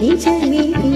一千零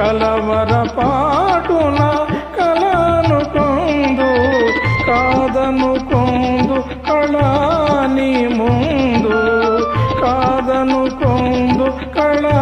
కలవర పాటున కళను కొందు కాదను కొందు కళాని ముందు కాదను కొందు కళా